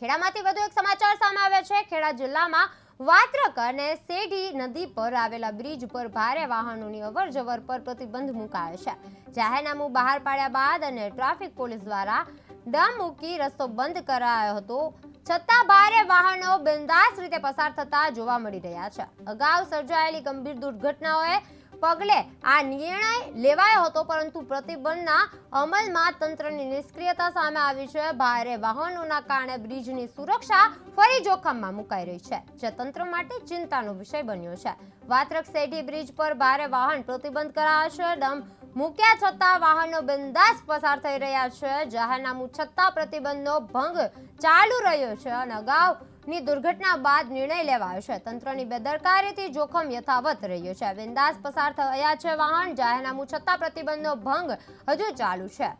ખેડામાંથી વધુ એક સમાચાર સામે આવ્યા છે. ખેડા જિલ્લામાં વાત્રક અને સેઢી નદી પર આવેલા બ્રિજ પર ભારે વાહનોની અવર જવર પર પ્રતિબંધ મુકાયો છે. જાહેરનામું બહાર પાડ્યા બાદ અને ટ્રાફિક પોલીસ દ્વારા ડમ મૂકી રસ્તો બંધ કરાયો હતો. છતાં ભારે વાહનો બિંદાસ રીતે પસાર થતા જોવા મળી રહ્યા છે. અગાઉ સર્જાયેલી ગંભીર દુર્ઘટનાઓએ પગલે આ નિર્ણય લેવાયો હતો, પરંતુ પ્રતિબંધના અમલમાં તંત્રની નિષ્ક્રિયતા સામે આવી છે. ભારે વાહનોના કારણે બ્રિજની સુરક્ષા ફરી જોખમમાં મુકાઈ રહી છે, જે તંત્ર માટે ચિંતાનો વિષય બન્યો છે. વાત્રક સેઠી બ્રિજ પર ભારે વાહન પ્રતિબંધ કરાયો છે. ડમ મૂક્યા છતાં વાહનો બિંદાસ પસાર થઈ રહ્યા છે. જાહેરનામું છતાં પ્રતિબંધનો ભંગ ચાલુ રહ્યો છે અને અગાઉની દુર્ઘટના બાદ નિર્ણય લેવાયો છે. તંત્રની બેદરકારીથી જોખમ યથાવત રહ્યો છે. બિંદાસ પસાર થયા છે વાહન. જાહેરનામું છતાં પ્રતિબંધનો ભંગ હજુ ચાલુ છે.